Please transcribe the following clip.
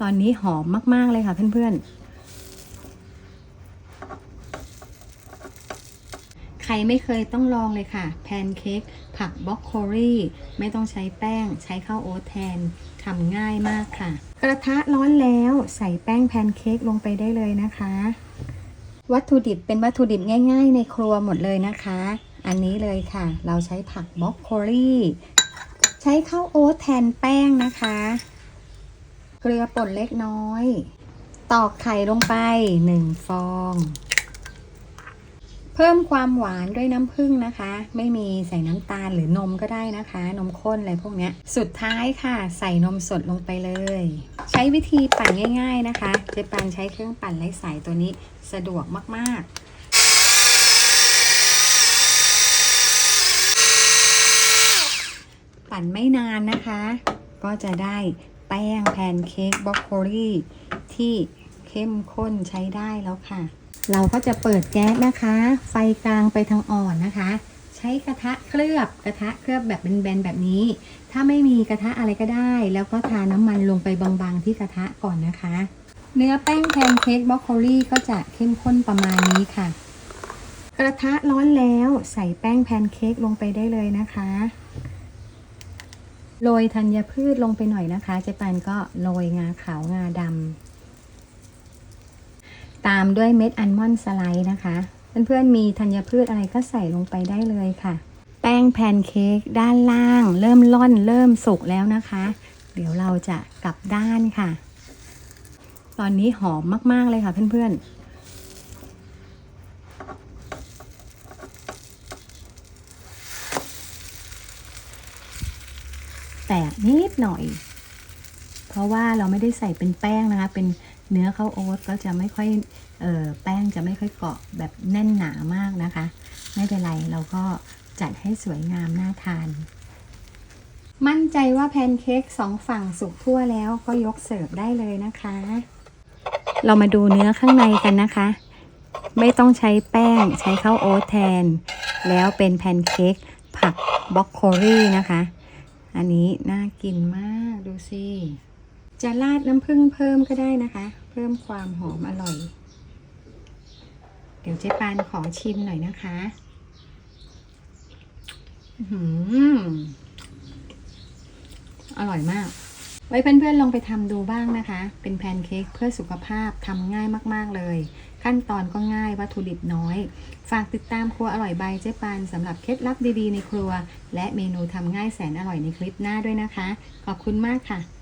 ตอนนี้หอมมาก ๆ เลยค่ะเพื่อน ๆ ใครไม่เคยต้องลองเลยค่ะ แพนเค้กผักบล็อกโคลี่ไม่ต้องใช้แป้ง ใช้ข้าวโอ๊ตแทนทำง่ายมากค่ะ กระทะร้อนแล้วใส่แป้งแพนเค้กลงไปได้เลยนะคะ วัตถุดิบเป็นวัตถุดิบง่าย ๆ ในครัวหมดเลยนะคะ อันนี้เลยค่ะ เราใช้ผักบล็อกโคลี่ใช้ข้าวโอ๊ตแทนแป้งนะคะ เกลือป่นเล็กน้อย ตอกไข่ลงไปหนึ่งฟอง เพิ่มความหวานด้วยน้ำผึ้งนะคะ ไม่มีใส่น้ำตาลหรือนมก็ได้นะคะ นมข้นอะไรพวกนี้สุดท้ายค่ะ ใส่นมสดลงไปเลย ใช้วิธีปั่นง่าย ๆนะคะเจปันใช้เครื่องปั่นไร้สายตัวนี้สะดวกมากๆปั่นไม่นานนะคะ ก็จะได้ แป้งแพนเค้กบล็อกโคลี่ที่เข้มข้นใช้ได้แล้วค่ะ เราก็จะเปิดแก๊สนะคะ ไฟกลางไปทางอ่อนนะคะ ใช้กระทะเคลือบกระทะเคลือบแบบแบนๆแบบนี้ ถ้าไม่มีกระทะอะไรก็ได้ แล้วก็ทาน้ำมันลงไปบางๆที่กระทะก่อนนะคะ เนื้อแป้งแพนเค้กบล็อกโคลี่ก็จะเข้มข้นประมาณนี้ค่ะ กระทะร้อนแล้วใส่แป้งแพนเค้กลงไปได้เลยนะคะ โรยธัญพืชลงไปหน่อยนะคะเจแปนก็โรยงาขาวงาดำตามด้วยเม็ดอัลมอนด์สไลด์นะคะ เพื่อนๆมีธัญพืชอะไรก็ใส่ลงไปได้เลยค่ะ แป้งแพนเค้กด้านล่าง เริ่มล่อนเริ่มสุกแล้วนะคะ เดี๋ยวเราจะกลับด้านค่ะ ตอนนี้หอมมากๆเลยค่ะเพื่อนๆ ตกนิดหน่อย เพราะว่าเราไม่ได้ใส่เป็นแป้งนะคะ เป็นเนื้อข้าวโอ๊ตก็จะไม่ค่อยเออแป้งจะไม่ค่อยเกาะแบบแน่นหนามากนะคะ ไม่เป็นไรเราก็จัดให้สวยงามน่าทาน มั่นใจว่าแพนเค้กสองฝั่งสุกทั่วแล้วก็ยกเสิร์ฟได้เลยนะคะ เรามาดูเนื้อข้างในกันนะคะ ไม่ต้องใช้แป้งใช้ข้าวโอ๊ตแทน แล้วเป็นแพนเค้กผักบล็อกโคลี่นะคะ อันนี้น่ากินมากดูสิจะราดน้ำผึ้งเพิ่มก็ได้นะคะ เพิ่มความหอมอร่อย เดี๋ยวเจ๊ปานขอชิมหน่อยนะคะอื้อหืออร่อยมาก ไว้เพื่อนๆลองไปทำดูบ้างนะคะ เป็นแพนเค้กเพื่อสุขภาพทำง่ายมากๆเลย ขั้นตอนก็ง่ายวัตถุดิบน้อย ฝากติดตามครัวอร่อยใบเจ๊ปานสำหรับเคล็ดลับดีๆในครัว และเมนูทำง่ายแสนอร่อยในคลิปหน้าด้วยนะคะ ขอบคุณมากค่ะ